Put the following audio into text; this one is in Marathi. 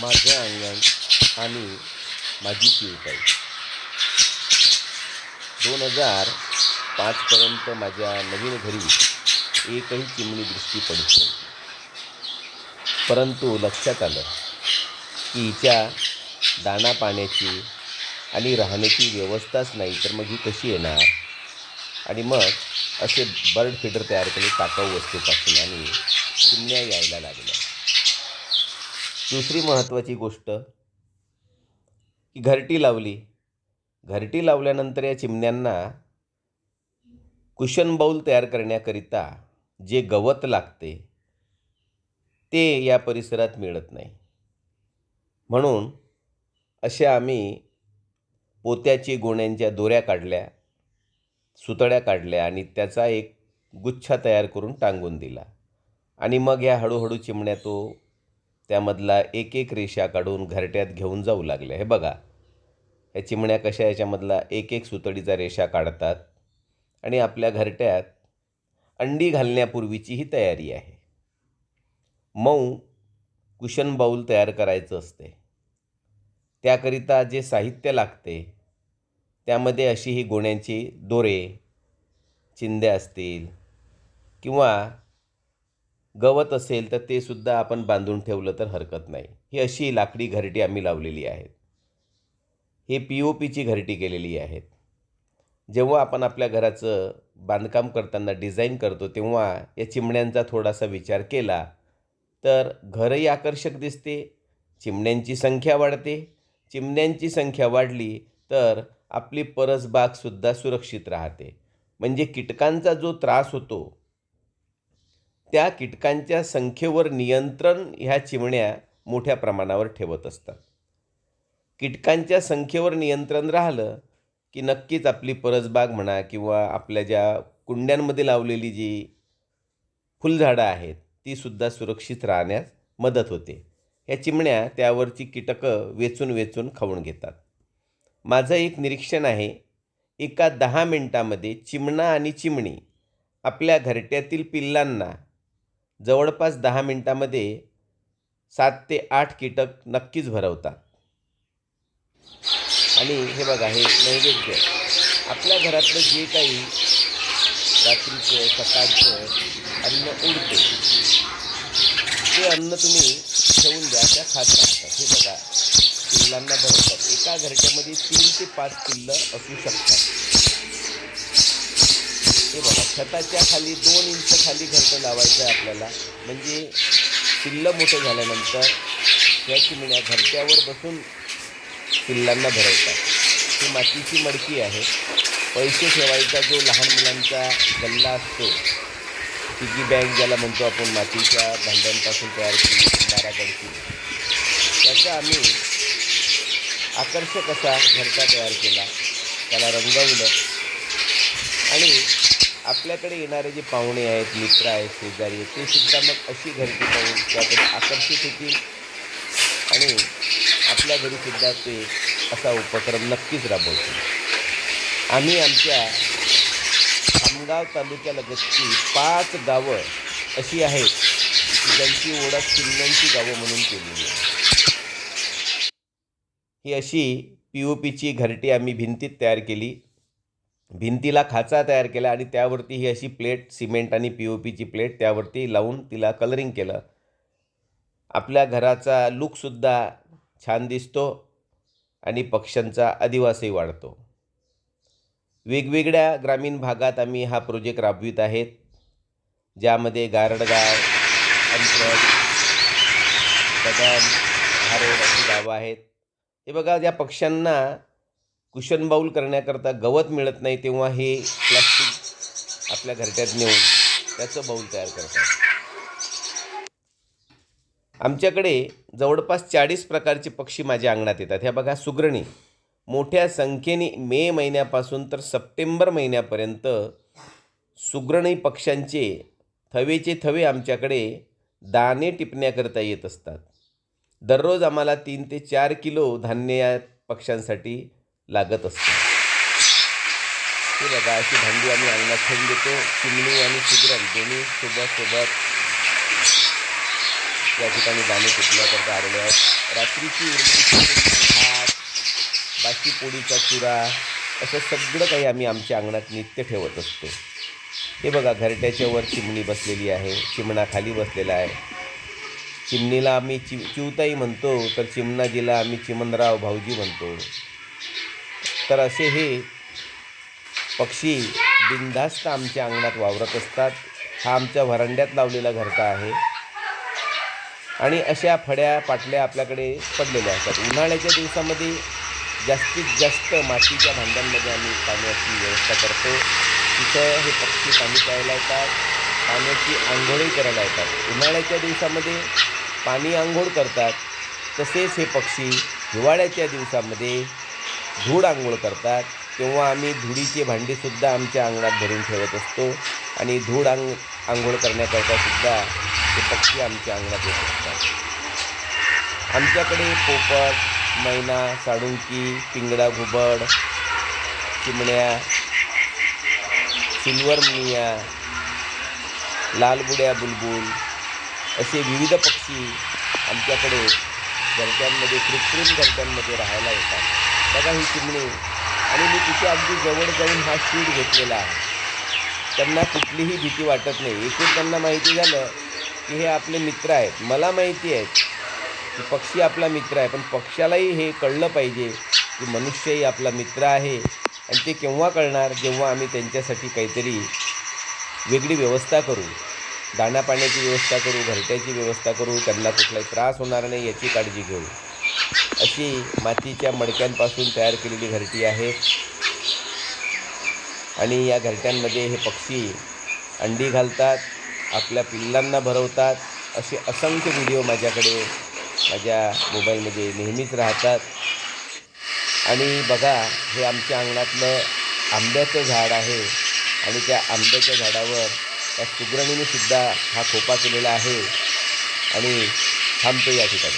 माझे अंगण आणि माझी चिवताई दोन हजार पाचपर्यंत माझ्या नवीन घरी एकही चिमणी दृष्टी पडत नव्हती. परंतु लक्षात आलं की हिच्या दाणा पाण्याची आणि राहण्याची व्यवस्थाच नाही तर मग ही कशी येणार? आणि मग असे बर्ड फीडर तयार केले टाकाऊ वस्तूपासून आणि चिमण्या यायला लागल्या दुसरी महत्त्वाची गोष्ट की घरटी लावली. घरटी लावल्यानंतर या चिमण्यांना कुशन बाऊल तयार करण्याकरिता जे गवत लागते ते या परिसरात मिळत नाही. म्हणून अशा आम्ही पोत्याची गोण्यांच्या दोऱ्या काढल्या सुतळ्या काढल्या आणि त्याचा एक गुच्छा तयार करून टांगून दिला. आणि मग या हळूहळू चिमण्या तो त्यामधला एक एक रेषा काढून घरट्यात घेऊन जाऊ लागल्या हे बघा. ह्या चिमण्या कशा याच्यामधला एक एक सुतडीचा रेषा काढतात आणि आपल्या घरट्यात अंडी घालण्यापूर्वीची ही तयारी आहे. मऊ कुशन बाऊल तयार करायचं असते. त्याकरिता जे साहित्य लागते त्यामध्ये अशी ही गोण्यांची दोरे चिंदे असतील किंवा गवत असेल तर ते सुद्धा आपण बांधून ठेवलं तर हरकत नाही. ही अशी लाकडी घरटी आम्ही लावलेली आहेत. हे पी ओ पीची घरटी केलेली आहेत. जेव्हा आपण आपल्या घराचं बांधकाम करताना डिझाईन करतो तेव्हा या चिमण्यांचा थोडासा विचार केला तर घरही आकर्षक दिसते चिमण्यांची संख्या वाढते. चिमण्यांची संख्या वाढली तर आपली परसबागसुद्धा सुरक्षित राहते. म्हणजे कीटकांचा जो त्रास होतो त्या कीटकांच्या संख्येवर नियंत्रण ह्या चिमण्या मोठ्या प्रमाणावर ठेवत असतात. कीटकांच्या संख्येवर नियंत्रण राहिलं की नक्कीच आपली परसबाग म्हणा किंवा आपल्या ज्या कुंड्यांमध्ये लावलेली जी फुलझाडं आहेत तीसुद्धा सुरक्षित राहण्यास मदत होते. ह्या चिमण्या त्यावरची कीटकं वेचून वेचून खाऊन घेतात. माझं एक निरीक्षण आहे एका दहा मिनटामध्ये चिमणा आणि चिमणी आपल्या घरट्यातील पिल्लांना जवळपास दहा मिनटामध्ये सात ते आठ कीटक नक्कीच भरवतात. आणि हे बघा हे नैवेद्य. आपल्या घरातलं जे काही रात्रीचं सकाळचं अन्न उडते ते अन्न तुम्ही ठेवून द्या त्या खात राहतात. हे बघा पिल्लांना भरवतात. एका घरट्यामध्ये तीन ते पाच पिल्लं असू शकतात. हे बघा छताच्या खाली दोन इंच खाली घरटं लावायचं आहे आपल्याला. म्हणजे पिल्लं मोठं झाल्यानंतर या चिमण्या घरट्यावर बसून पिल्लांना भरवतात. ही मातीची मडकी आहे. पैसे ठेवायचा जो लहान मुलांचा गल्ला असतो पिगी बँक ज्याला म्हणतो आपण मातीच्या भांड्यांपासून तयार केली कुंभाराकडची त्याचा आम्ही आकर्षक असा घरटा तयार केला. त्याला रंगवलं. आणि आपल्याकडे येणारे जे पाहुणे आहेत मित्र आहेत शेजारी आहेत ते सुद्धा मग अशी घरटी पाहून त्याकडे आकर्षित होतील. आणि आपल्या घरीसुद्धा ते असा उपक्रम नक्कीच राबवतील. आम्ही आमच्या खामगाव तालुक्यालगतची पाच गावं अशी आहेत की ज्यांची ओळख चिमण्यांची गावं म्हणून केलेली आहे. ही अशी पी ओ पीची घरटी आम्ही भिंतीत तयार केली. भिंतीला खाचा तयार केला आणि त्यावरती ही अशी प्लेट सिमेंट आणि पी ओ पीची प्लेट त्यावरती लावून तिला कलरिंग केलं. आपल्या घराचा लुकसुद्धा छान दिसतो आणि पक्ष्यांचा अधिवासही वाढतो. वेगवेगळ्या ग्रामीण भागात आम्ही हा प्रोजेक्ट राबवित आहेत ज्यामध्ये गारडगाव अंतरट बदाम हारोड अशी गावं आहेत. हे बघा ज्या पक्ष्यांना कुशन बाऊल करण्याकरता गवत मिळत नाही तेव्हा हे प्लास्टिक आपल्या घरट्यात नेऊन त्याचं बाऊल तयार करतात. आमच्याकडे जवळपास चाळीस प्रकारचे पक्षी माझ्या अंगणात येतात. ह्या बघा सुग्रणी. मोठ्या संख्येने मे महिन्यापासून तर सप्टेंबर महिन्यापर्यंत सुग्रणी पक्ष्यांचे थवेचे थवे आमच्याकडे दाणे टिपण्याकरता येत असतात. दररोज आम्हाला तीन ते चार किलो धान्य या पक्ष्यांसाठी लागत असते. हे बघा अशी भांडी आम्ही अंगणात ठेवून देतो. चिमणी आणि सुग्रण दोन्ही सोबत सोबत या ठिकाणी दाणे कुठल्याकरता आलेले आहेत रात्रीची उरलेली भात बाकी पोळीचा चुरा असं सगळं काही आम्ही आमच्या अंगणात नित्य ठेवत असतो. हे बघा घरट्याच्या वर चिमणी बसलेली आहे. चिमणा खाली बसलेला आहे. चिमणीला आम्ही चि चिवताई म्हणतो तर चिमणाजीला आम्ही चिमणराव भाऊजी म्हणतो. तर असे हे पक्षी बिनधास्त आमच्या अंगणात वावरत असतात. हा आमच्या व्हरांड्यात लावलेला घरटा आहे. आणि अशा फड्या पाटल्या आपल्याकडे पडलेल्या असतात. उन्हाळ्याच्या दिवसामध्ये जास्तीत जास्त मातीच्या भांड्यांमध्ये आम्ही पाण्याची व्यवस्था करतो. तिथं हे पक्षी पाणी प्यायला येतात. पाण्याची आंघोळही करायला येतात. उन्हाळ्याच्या दिवसामध्ये पाणी आंघोळ करतात. तसेच हे पक्षी हिवाळ्याच्या दिवसामध्ये धूळ आंघोळ करतात. तेव्हा आम्ही धुळीचे भांडीसुद्धा आमच्या अंगणात भरून ठेवत असतो. आणि धूळ आंग आंघोळ करण्याकरता सुद्धा ते पक्षी आमच्या अंगणात येत असतात. आमच्याकडे पोपट मैना साडुंकी पिंगडा घुबड चिमण्या सिल्वर मिया लालबुड्या बुलबुल असे विविध पक्षी आमच्याकडे घरट्यांमध्ये कृत्रिम घरट्यांमध्ये राहायला येतात. बघा ही चिमणी. आणि मी तिच्या अगदी जवळ जाऊन हा शूट घेतलेला आहे. त्यांना कुठलीही भीती वाटत नाही. एकूण त्यांना माहिती झालं की हे आपले मित्र आहेत. मला माहिती आहेत की पक्षी आपला मित्र आहे. पण पक्ष्यालाही हे कळलं पाहिजे की मनुष्यही आपला मित्र आहे. आणि ते केव्हा कळणार? जेव्हा आम्ही त्यांच्यासाठी काहीतरी वेगळी व्यवस्था करू. दाण्यापाण्याची व्यवस्था करू घरट्याची व्यवस्था करू. त्यांना कुठलाही त्रास होणार नाही याची काळजी घेऊ. अशी मातीच्या मडक्यांपासून तयार केलेली घरटी आहे. आणि या घरट्यांमध्ये हे पक्षी अंडी घालतात आपल्या पिल्लांना भरवतात. असे असंख्य व्हिडिओ माझ्याकडे माझ्या मोबाईलमध्ये नेहमीच राहतात. आणि बघा हे आमच्या अंगणातलं आंब्याचं झाड आहे. आणि त्या आंब्याच्या झाडावर त्या सुग्रणीने सुद्धा हा खोपा केलेला आहे. आणि थांबतो या ठिकाणी.